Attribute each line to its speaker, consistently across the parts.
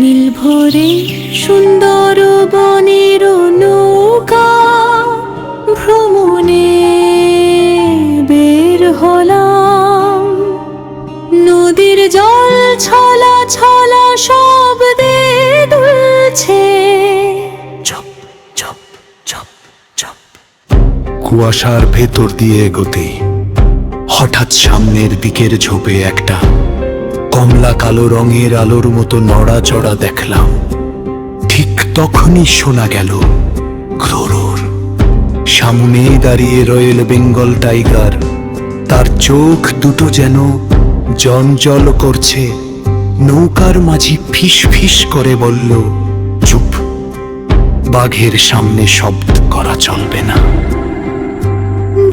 Speaker 1: নীল ভরে সুন্দর বনের নৌকা ভ্রমণে বের হলাম। নদীর জল ছলা ছলা শব্দে দুলছে।
Speaker 2: কুয়াশার ভেতর দিয়ে এগোতেই হঠাৎ সামনের দিকের ঝোপে একটা কমলা কালো রঙের আলোর মতো নড়াচড়া দেখলাম। ঠিক তখনই শোনা গেল ক্রোরোর সামনেই দাঁড়িয়ে রয়েল বেঙ্গল টাইগার। তার চোখ দুটো যেন জঞ্জল করছে। নৌকার মাঝি ফিস ফিস করে বলল, চুপ। বাঘের সামনে শব্দ করা চলবে না।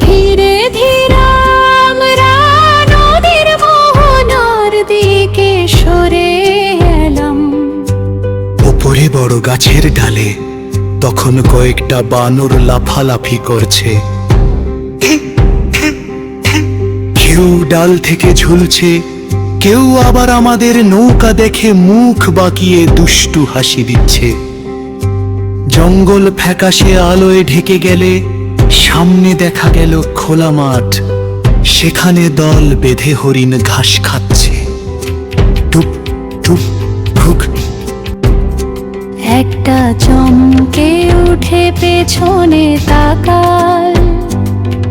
Speaker 1: ধীরে ধীরে
Speaker 2: বড় গাছের ডালে, তখন কয়েকটা বানর লাফালাফি করছে। কেউ ডাল থেকে ঝুলছে, কেউ আবার আমাদের নৌকা দেখে মুখ বাঁকিয়ে দুষ্টু হাসি দিচ্ছে। জঙ্গল ফ্যাকাশে আলোয় ঢেকে গেলে, সামনে দেখা গেল খোলা মাঠ, সেখানে দল বেঁধে হরিণ ঘাস খাচ্ছে। টুপ টুপ
Speaker 1: একটা চমকে উঠে পেছনে তাকাল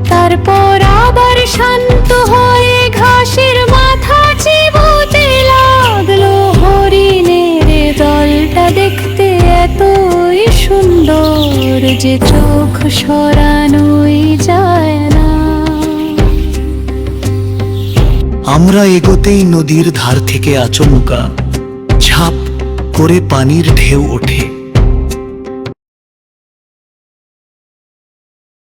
Speaker 1: তারপর আবার শান্ত হয়ে ঘাসের মাথা চিবুতে লাগল। হরিণের দলটা দেখতে এতই সুন্দর যে চোখ সরানোই যায় না।
Speaker 2: আমরা এগোতেই নদীর ধার থেকে আচমকা ঝাপ করে পানির ঢেউ ওঠে।